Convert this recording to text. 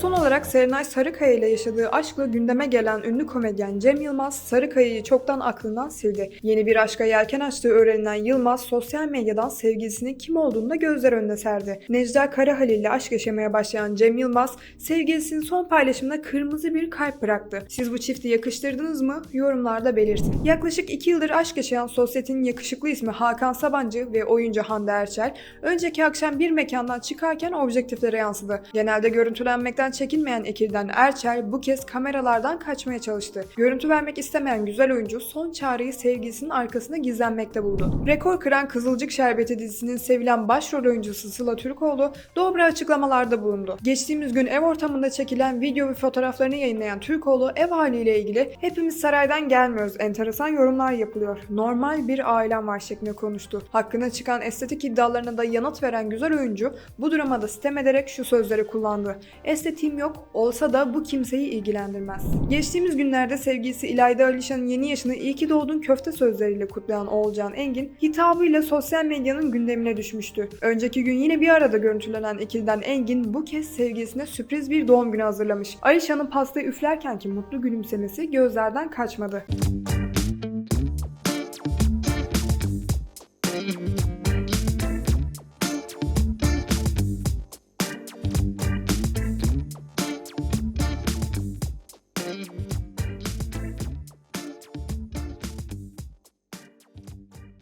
Son olarak Serenay Sarıkaya ile yaşadığı aşkla gündeme gelen ünlü komedyen Cem Yılmaz, Sarıkaya'yı çoktan aklından sildi. Yeni bir aşka yelken açtığı öğrenilen Yılmaz, sosyal medyadan sevgilisinin kim olduğunu da gözler önüne serdi. Necla Karahalil ile aşk yaşamaya başlayan Cem Yılmaz, sevgilisinin son paylaşımında kırmızı bir kalp bıraktı. Siz bu çifti yakıştırdınız mı? Yorumlarda belirtin. Yaklaşık 2 yıldır aşk yaşayan sosyetenin yakışıklı ismi Hakan Sabancı ve oyuncu Hande Erçel, önceki akşam bir mekandan çıkarken objektiflere yansıdı. Genelde görüntülenmekten çekinmeyen ekilden Erçel bu kez kameralardan kaçmaya çalıştı. Görüntü vermek istemeyen güzel oyuncu son çağrıyı sevgilisinin arkasında gizlenmekte buldu. Rekor kıran Kızılcık Şerbeti dizisinin sevilen başrol oyuncusu Sıla Türkoğlu dobra açıklamalarda bulundu. Geçtiğimiz gün ev ortamında çekilen video ve fotoğraflarını yayınlayan Türkoğlu ev haliyle ilgili hepimiz saraydan gelmiyoruz enteresan yorumlar yapılıyor. Normal bir ailem var şeklinde konuştu. Hakkında çıkan estetik iddialarına da yanıt veren güzel oyuncu bu duruma da sitem ederek şu sözleri kullandı. Estetiğim yok, olsa da bu kimseyi ilgilendirmez. Geçtiğimiz günlerde sevgilisi İlayda Alişan'ın yeni yaşını iyi ki doğdun köfte sözleriyle kutlayan Oğulcan Engin hitabıyla sosyal medyanın gündemine düşmüştü. Önceki gün yine bir arada görüntülenen ikiliden Engin bu kez sevgilisine sürpriz bir doğum günü hazırlamış. Alişan'ın pastayı üflerkenki mutlu gülümsemesi gözlerden kaçmadı.